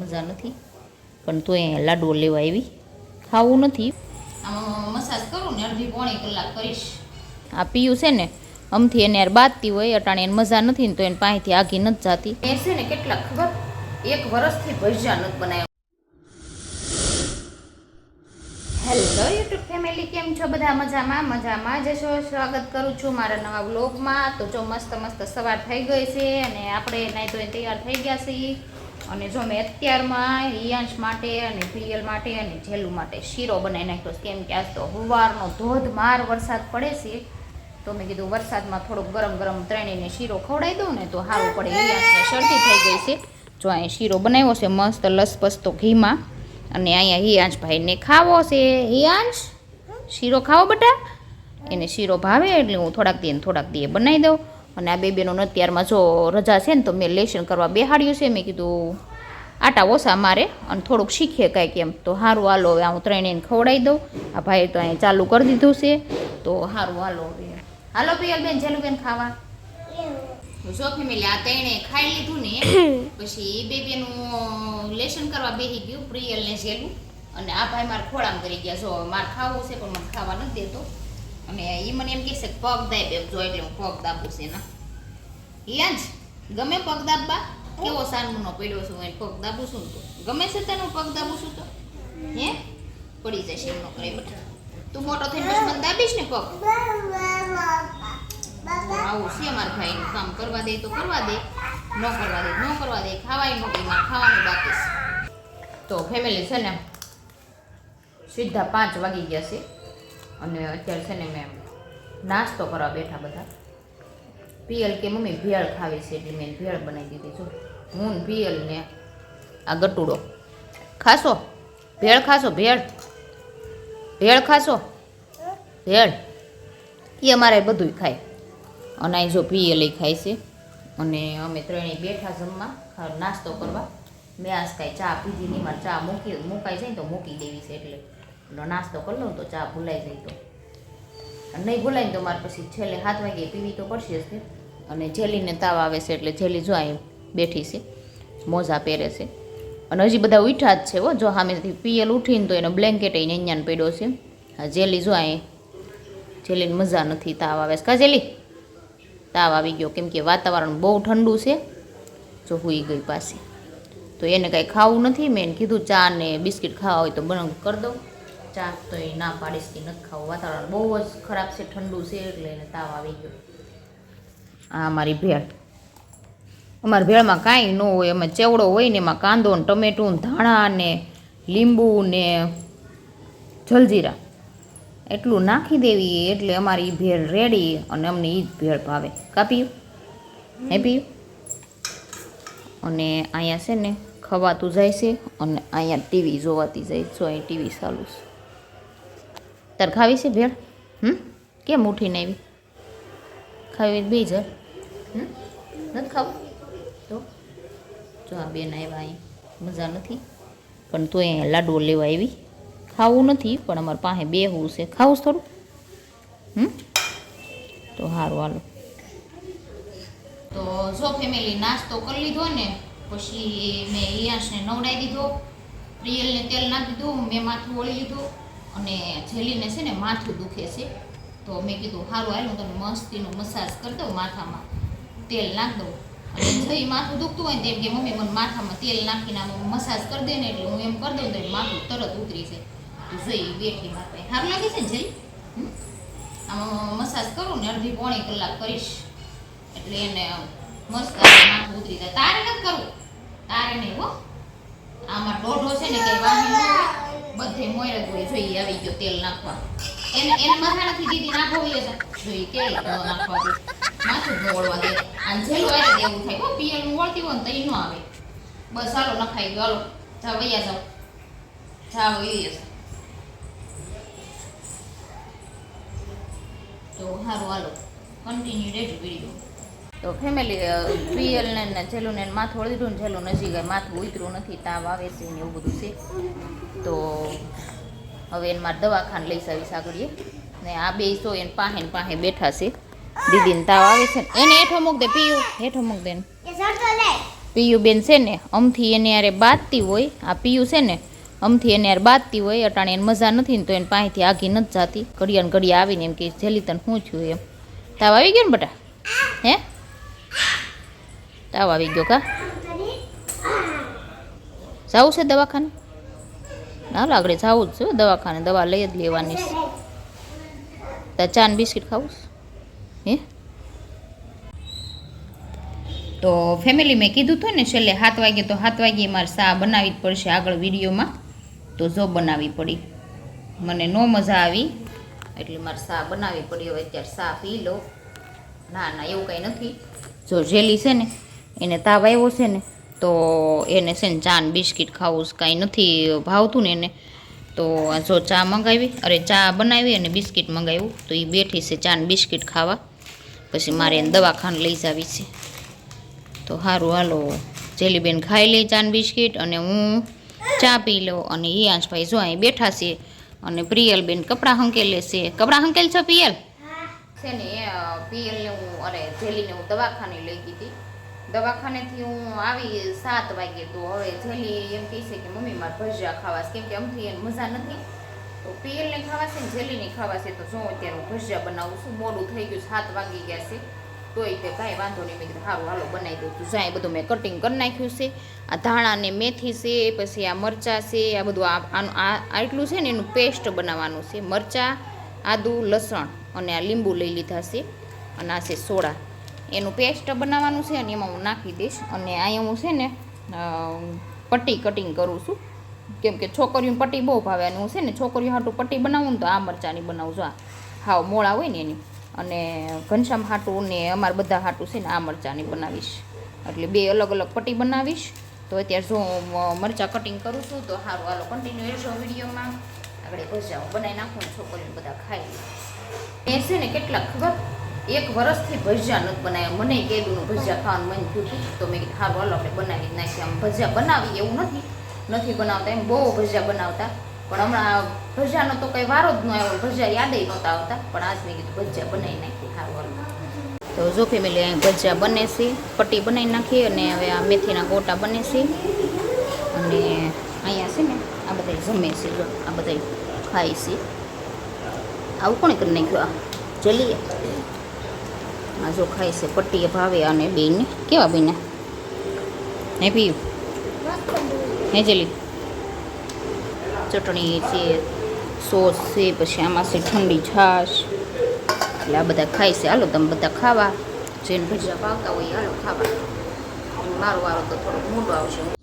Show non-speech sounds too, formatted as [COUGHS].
મજા નથી. પણ તો એ લાડુ લેવા આવી. ખાવું નથી. મસાજ કરું ને અડધી પોણી કલાક કરીશ. આ પીયું છે ને અમથી એને યાર બાજતી હોય અટાણે એને મજા નથી ને તો એને પાસેથી આગી નથી જાતી. એ છે ને કેટલા ખબર? એક વર્ષથી ભજીયા નથી બનાવ્યા. હેલો યુટ્યુબ ફેમિલી કેમ છો બધા? મજામાં? મજામાં જ છો? સ્વાગત કરું છું મારા નવા બ્લોગમાં તો જો મસ્ત મસ્ત સવાર થઈ ગઈ છે અને આપણે નાઈ તો તૈયાર થઈ ગયા છીએ. અને જો મેં અત્યારમાં હિયાંશ માટે અને પ્રિયલ માટે અને જેલુ માટે શીરો બનાવી નાખ્યો કેમ કે આજ તો હુવારનો ધોધમાર વરસાદ પડે છે, તો મેં કીધું વરસાદમાં થોડોક ગરમ ગરમ ત્રણેયને શીરો ખવડાવી દઉં ને તો સારું પડે. હિયાંશને શરદી થઈ ગઈ છે. જો અહીં શીરો બનાવ્યો છે, મસ્ત લસપસતો ઘીમાં. અને અહીંયા હિયાંશભાઈને ખાવો છે. હિયાંશ શીરો ખાવો બટા? એને શીરો ભાવે એટલે હું થોડાક દીએ થોડાક દીએ બનાવી દઉં. અને આ બે બેનો અત્યારમાં જો રજા છે ને તો મેં લેશન કરવા બેહાડ્યું છે. મેં કીધું આટા ઓછા મારે અને થોડુંક શીખીએ કાંઈક એમ. તો સારું હાલો હવે હું ત્રણેયને ખવડાવી દઉં. આ ભાઈ તો અહીંયા ચાલુ કરી દીધું છે. તો સારું હાલો હવે. હાલો પિયલબેન જેલુબેન ખાવા. જો ફેમિલી આ તેણે ખાઈ લીધું ને [COUGHS] પછી એ બે બેનું લેસન કરવા બેસી ગયું પ્રિયલ ને જેલું. અને આ ભાઈ મારે ખોળામ કરી ગયા. જો મારે ખાવું છે પણ મને ખાવા નથી દેતો. અને એ મને એમ કહેશે પગ દાબ એમ જો એટલે હું પગ દાબું છે, ના? યાદ ગમે પગ દાબવા? કેવો સાનમુનો પડ્યો છું એને પગ દાબું છું તો. ગમે છે તને પગ દાબું છું તો? હે? પડી જશે એમનો કરે બેટા. તું મોટો થઈને મને દાબીશ ને પગ? આવું છે મારા ભાઈનું કામ. કરવા દે તો કરવા દે. ન કરવા દે ન કરવા દે. ખાવાય નોકરીમાં ખાવાનું બાકી તો ફેમિલી છે ને, સીધા પાંચ વાગી ગયા છે. અને અત્યારે છે ને મેં નાસ્તો કરવા બેઠા બધા. પિયલ કે મમ્મી ભેળ ખાવી છે એટલે મેં ભેળ બનાવી દીધી છું. હું પિયલ ને આ ગટુડો. ખાશો? ભેળ ખાશો? ભેળ? ભેળ ખાશો? ભેળ? એ અમારે બધુંય ખાય. અને અહીં જો પિયલ ખાય છે. અને અમે ત્રણેય બેઠા જમવા નાસ્તો કરવા. મેં આજ કાંઈ ચા પીધી નહીં. મારે ચા મૂકી મૂકાઈ જાય ને તો મૂકી દેવી છે એટલે. એટલે નાસ્તો કરી લઉં તો ચા ભૂલાઈ જાય તો. નહીં ભૂલાય તો મારે પછી છેલ્લે હાથ વાગે પીવી તો પડશે જ અને જેલીને તાવ આવે છે એટલે જેલી જો અહીં બેઠી છે, મોજા પહેરે છે. અને હજી બધા ઉઠ્યા જ છે હો, જો સામેથી પીએલ ઉઠીને તો એનો બ્લેન્કેટ એને અહીંયા પડ્યો છે. આ જેલી જો અહીં, જેલીને મજા નથી, તાવ આવે કા જેલી? તાવ આવી ગયો. કેમ કે વાતાવરણ બહુ ઠંડુ છે. જો હુઈ ગઈ પાસે તો એને કાંઈ ખાવું નથી. મેં કીધું ચા ને બિસ્કિટ ખાવા હોય તો બનાવ કરી દઉં. ચા તો એ ના પાડીશ કે નથી ખાવું. વાતાવરણ બહુ જ ખરાબ છે ઠંડુ છે એટલે એને તાવ આવી ગયો. આ અમારી ભેળ. અમારી ભેળમાં કાંઈ ન હોય એમાં ચેવડો હોય ને એમાં કાંદો ને ટમેટું ને ધાણા ને લીંબુ ને જલજીરા. એટલું નાખી દેવી એટલે અમારી ભેળ રેડી અને અમને એ જ ભેળ ભાવે. કાપ્યું? હે પીયું અને અહીંયા છે ને ખવાતું જાય છે અને અહીંયા ટીવી જોવાતી જાય છે અહીં ટીવી ચાલુ છે. તાર ખાવી છે ભેળ? હમ? કેમ ઉઠીને આવી? ખાવી બે જ. હમ? નથી ખાવું? તો? જો આ બેન આવ્યા અહીં. મજા નથી. પણ તો અહીંયા લાડુ લેવા આવી. ખાવું નથી, પણ અમારે પાસે બેહવું છે. ખાવું થોડું? હમ? તો સારું હાલો. તો જો ફેમિલી નાસ્તો કરી લીધો ને, પછી મેં ઈયાશને નવડાવી દીધો. પ્રિયલને તેલ નાખી દીધું, મેં માથું ઓળી લીધું. અને જેલીને છે ને માથું દુખે છે. તો મેં કીધું સારું હાલ હું તમને મસ્તીનું મસાજ કરી દઉં માથામાં. તેલ નાખી દઉં. અને જઈ માથું દુખતું હોય ને તેમ કે, મમ્મી, મને માથામાં તેલ નાખીને આમ મસાજ કરી દે ને એટલે હું એમ કરી દઉં તો માથું તરત ઉતરી છે તો જઈ બેઠી માથે. સારું લાગે છે ને જઈ? આમાં મસાજ કરું ને અડધી પોણી કલાક કરીશ. એટલે એને મસ્ત માથું ઉતરી જાય. તારે નથી કરવું. તારે નહીં હો. આમાં ટોઢો છે ને કે બધે મોર જ હોય જોઈએ, આવી ગયો તેલ નાખવા. એને એને મથાણાથી દીદી નાખો હોય છે. જોઈ કે નાખવા માથું જ દે. અને જેલું દેવું થાય. હો, પિયરનું વળતી હોય ને તો ન આવે. બસ હાલો, નખાઈ ગયો. હાલો, જાઓ, વૈયા જાઓ. જાઓ તો હારું, હાલો. કન્ટિન્યુ રહેજો વીડિયો. તો ફેમિલી પિયલ ને ને જેલું ને માથું વળી દીધું ને જેલું નજીક ગઈ. માથું ઉતર્યું નથી તાવ આવે છે ને એવું બધું છે. તો હવે એને મારે દવાખાને લઈ આવીશ આગળીએ ને આ બે તો એને પાસે ને પાસે બેઠા છે. દીદીને તાવ આવે છે એને હેઠો મૂક દે પીયું. હેઠો મૂક દે પીયું બેન છે ને અમથી એને યારે બાંધતી હોય. આ પીયું છે ને અમથી એને યાર બાંધતી હોય. અટાણે એને મજા નથી ને તો એને પાસેથી આગી નથી જતી. ઘડિયા ઘડિયા આવીને એમ કે જેલી તને શું છું એમ? તાવ આવી ગયો ને બટા? હે? તાવ આવી ગયો કા જવું છે દવાખાને ના આગળ જવું જ છે દવાખાને દવા લઈ જ લેવાની છે તાર ચા ને બિસ્કિટ ખાવું હે તો ફેમિલી મેં કીધું હતું ને, છેલ્લે સાત વાગે તો સાત વાગે મારે સા બનાવવી જ પડશે આગળ વિડીયોમાં. તો જો બનાવવી પડી. મને નો મજા આવી. એટલે મારે સા બનાવવી પડી. હવે અત્યારે સા પી લો ના ના, એવું કંઈ નથી. જો જેલી છે ને એને તાવ આવ્યો છે ને તો એને છે ને ચા ને બિસ્કિટ ખાવું કાંઈ નથી ભાવતું ને એને. તો જો ચા મંગાવી અરે ચા બનાવી અને બિસ્કિટ મંગાવ્યું તો એ બેઠી છે ચા ને બિસ્કિટ ખાવા. પછી મારે એને દવાખાને લઈ જાવી છે. તો સારું હાલો જેલીબેન ખાઈ લે ચા ને બિસ્કિટ અને હું ચા પી લો અને એ આંશભાઈ જો અહીં બેઠા છે અને પ્રિયલબેન કપડાં હંકેલે છે. કપડાં હંકેલ છો પિયલ છે ને એ પિયલને હું અરે જેલીને હું દવાખાને લઈ ગઈ હતી. દવાખાનેથી હું આવી સાત વાગે તો હવે જેલી એમ કહે છે કે મમ્મી મારે ભજીયા ખાવા છે કેમ કે અમથી એને મજા નથી. તો પિયલને ખાવા છે ને જેલીને ખાવા છે તો જો અત્યારે હું ભજીયા બનાવું છું. મોડું થઈ ગયું સાત વાગી ગયા છે. તોય તે કાંઈ વાંધો નહીં. મેં કીધું સારું હાલો બનાવી દઉં છું. જાય બધું મેં કટિંગ કરી નાખ્યું છે. આ ધાણા ને મેથી છે, પછી આ મરચાં છે, આ બધું આનું આ આટલું છે ને એનું પેસ્ટ બનાવવાનું છે. મરચાં, આદુ, લસણ અને આ લીંબુ લઈ લીધા છે. અને આ છે સોડા. એનું પેસ્ટ બનાવવાનું છે અને એમાં હું નાખી દઈશ. અને અહીંયા હું છે ને પટ્ટી કટિંગ કરું છું. કેમ કે છોકરીઓને પટ્ટી બહુ ભાવે અને હું છે ને છોકરીઓ હાટું પટ્ટી બનાવું તો આ મરચાંની બનાવું છું. આ હાવ મોળા હોય ને એની. અને ઘનશ્યામ હાટું ને અમારા બધા હાટું છે ને આ મરચાંની બનાવીશ. એટલે બે અલગ અલગ પટ્ટી બનાવીશ. તો અત્યારે જો મ- મરચાં કટિંગ કરું છું તો સારું હાલો કન્ટિન્યુ રહેશો વિડીયોમાં. આગળ ભજીયા બનાવી નાખું છોકરીઓને છોકરીઓ બધા ખાઈ એ છે ને કેટલા ખબર? એક વર્ષથી ભજીયા નથી બનાવ્યા. મને કેદુનું ભજીયા ખાવાનું મન થયું તો મેં કીધું સારું હાલો, આપણે બનાવી નાખીએ. આમ ભજીયા બનાવી એવું નથી. નથી બનાવતા એમ બહુ ભજીયા બનાવતા. પણ હમણાં ભજીયાનો તો કંઈ વારો જ ન આવ્યો. ભજીયા યાદે નહોતા આવતા. પણ આજ મેં કીધું, ભજીયા બનાવી નાખી સારું તો જો ફેમિલી, અહીં ભજીયા બને છે. પટ્ટી બનાવી નાખી અને હવે આ મેથીના ગોટા બને છે. અને અહીંયા છે ને, આ બધા જમે છે. જો, આ બધા ખાય છે. આવું કોણે કરી નાખ્યું? આ જલીએ. આ જો ખાય છે પટ્ટીએ ભાવે અને બેને. કેવા બેને? હે પીયું હે જલી. ચટણી છે, સોસ છે, પછી આમાં છે ઠંડી છાશ. એટલે આ બધા ખાય છે. હાલો તમે બધા ખાવા. જેને ભજીયા ભાવતા હોય હાલો ખાવા. મારો વારો તો થોડોક મોટો આવશે.